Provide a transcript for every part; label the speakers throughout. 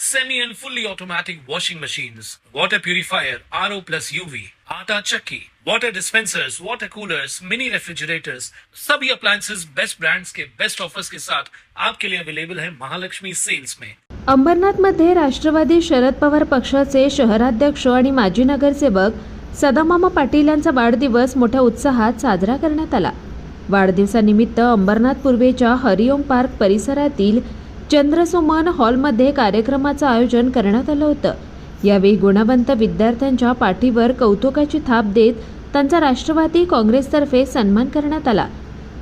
Speaker 1: semi and fully automatic washing machines, water purifier, RO plus UV, आटा चक्की, water dispensers, water coolers, mini refrigerators, सभी appliances best brands के best offers के साथ आपके लिए अवेलेबल है महालक्ष्मी सेल्स में।
Speaker 2: अंबरनाथमध्ये राष्ट्रवादी शरद पवार पक्षाचे शहराध्यक्ष आणि माजी नगरसेवक सदामामा पाटील यांचा वाढदिवस मोठ्या उत्साहात साजरा करण्यात आला. वाढदिवसानिमित्त अंबरनाथ पूर्वेच्या हरिओम पार्क परिसरातील चंद्रसुमन हॉलमध्ये कार्यक्रमाचं आयोजन करण्यात आलं होतं. यावेळी गुणवंत विद्यार्थ्यांच्या पाठीवर कौतुकाची थाप देत त्यांचा राष्ट्रवादी काँग्रेसतर्फे सन्मान करण्यात आला.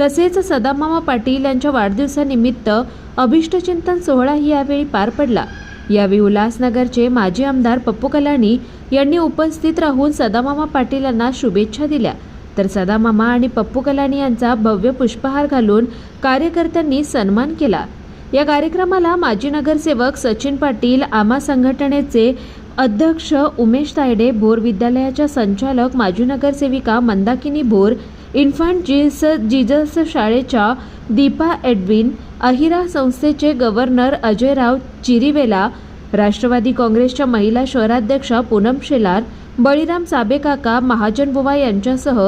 Speaker 2: तसेच सदामामा पाटील यांच्या वाढदिवसानिमित्त अभिष्टचिंतन सोहळाही यावेळी पार पडला. यावेळी उल्हासनगरचे माजी आमदार पप्पू कलानी यांनी उपस्थित राहून सदामामा पाटील यांना शुभेच्छा दिल्या. तर सदामामा आणि पप्पू कलानी यांचा भव्य पुष्पहार घालून कार्यकर्त्यांनी सन्मान केला. या कार्यक्रमाला माजी नगरसेवक सचिन पाटील आमा संघटनेचे अध्यक्ष उमेश तायडे भोर विद्यालयाच्या संचालक माजी नगरसेविका Mandakini Bhor infant Jesus Jesus शाळेच्या दीपा एडविन अहिरा संस्थेचे गव्हर्नर अजयराव चिरिवेला राष्ट्रवादी काँग्रेसच्या महिला शहराध्यक्षा पूनम शेलार बळीराम साबेकाका महाजनबुवा यांच्यासह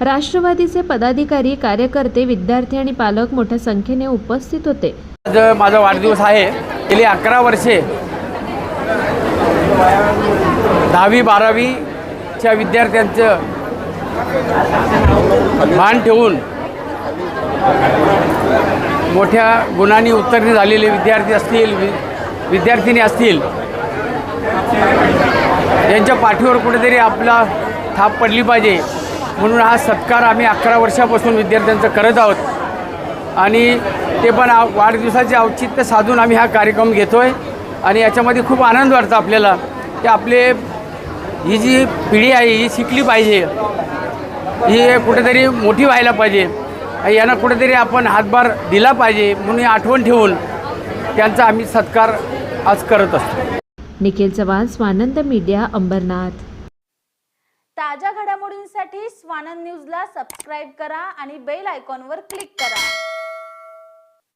Speaker 2: राष्ट्रवादीचे पदाधिकारी कार्यकर्ते विद्यार्थी आणि पालक मोठ्या संख्येने उपस्थित होते.
Speaker 3: आज माझा वाढदिवस आहे. गेली अकरा वर्षे. दहावी बारावीच्या विद्यार्थ्यांचं भान ठेवून मोठ्या गुणांनी उत्तीर्ण झालेले विद्यार्थी असतील वि विद्यार्थिनी असतील यांच्या पाठीवर कुठेतरी आपला थाप पडली पाहिजे. म्हणून हा सत्कार आम्ही अकरा वर्षापासून विद्यार्थ्यांचं करत आहोत. आणि ते पण वाढदिवसाचे औचित्य साधून आम्ही हा कार्यक्रम घेतो आहे आणि याच्यामध्ये खूप आनंद वाटतो आपल्याला की आपले ही जी पिढी आहे ही शिकली पाहिजे. ही कुठेतरी मोठी व्हायला पाहिजे. यांना कुठेतरी आपण हातभार दिला पाहिजे म्हणून ही आठवण ठेवून त्यांचा आम्ही सत्कार आज करत असतो.
Speaker 2: निखिल चव्हाण स्वानंद मीडिया अंबरनाथ.
Speaker 4: ताज्या घडामोडींसाठी स्वानंद न्यूजला सबस्क्राईब करा आणि बेल आयकॉनवर क्लिक करा.